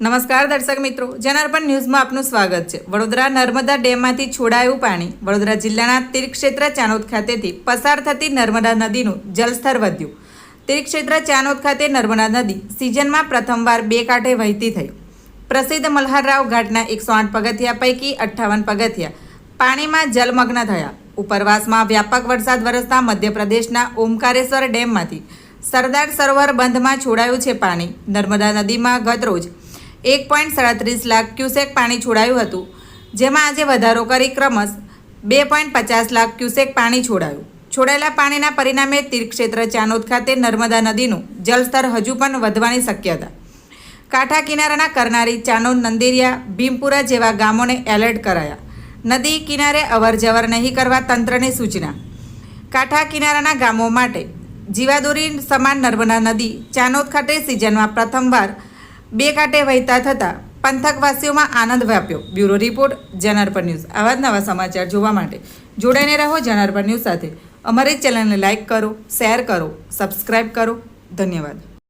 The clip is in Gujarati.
નમસ્કાર દર્શક મિત્રો, જનાર્પણ ન્યૂઝમાં આપનું સ્વાગત છે. વડોદરા નર્મદા ડેમમાંથી છોડાયું પાણી. વડોદરા જિલ્લાના તીર્થક્ષેત્ર ચાનોદ ખાતેથી પસાર થતી નર્મદા નદીનું જલસ્તર વધ્યું. તીર્થક્ષેત્ર ચાનોદ ખાતે નર્મદા નદી સિઝનમાં પ્રથમવાર બે કાંઠે વહેતી થઈ. પ્રસિદ્ધ મલ્હારરાવ ઘાટના એકસો આઠ પગથિયા પૈકી અઠ્ઠાવન પગથિયા પાણીમાં જલમગ્ન થયા. ઉપરવાસમાં વ્યાપક વરસાદ વરસતા મધ્યપ્રદેશના ઓમકારેશ્વર ડેમમાંથી સરદાર સરોવર બંધમાં છોડાયું છે પાણી. નર્મદા નદીમાં ગતરોજ એક પોઈન્ટ સાડત્રીસ લાખ ક્યુસેક પાણી છોડાયું હતું, જેમાં આજે વધારો કરી ક્રમશ બે પોઈન્ટ પચાસ લાખ ક્યુસેક પાણી છોડાયું. છોડાયેલા પાણીના પરિણામે તીર્થક્ષેત્ર ચાનોદ ખાતે નર્મદા નદીનું જલસ્તર હજુ પણ વધવાની શક્યતા. કાંઠા કિનારાના કરનારી ચાનોદ, નંદિરિયા, ભીમપુરા જેવા ગામોને એલર્ટ કરાયા. નદી કિનારે અવરજવર નહીં કરવા તંત્રની સૂચના. કાંઠા કિનારાના ગામો માટે જીવાદોરી સમાન નર્મદા નદી ચાનોદ ખાતે સિઝનમાં પ્રથમવાર બે કાંઠે વહેતા થતાં પંથકવાસીઓમાં આનંદ વ્યાપ્યો. Bureau report, Janarpan news. આવા જ નવા સમાચાર જોવા માટે જોડાઈને રહો જનાર્પણ ન્યૂઝ સાથે. અમારી ચેનલને લાઇક કરો, શેર કરો, સબસ્ક્રાઇબ કરો. ધન્યવાદ.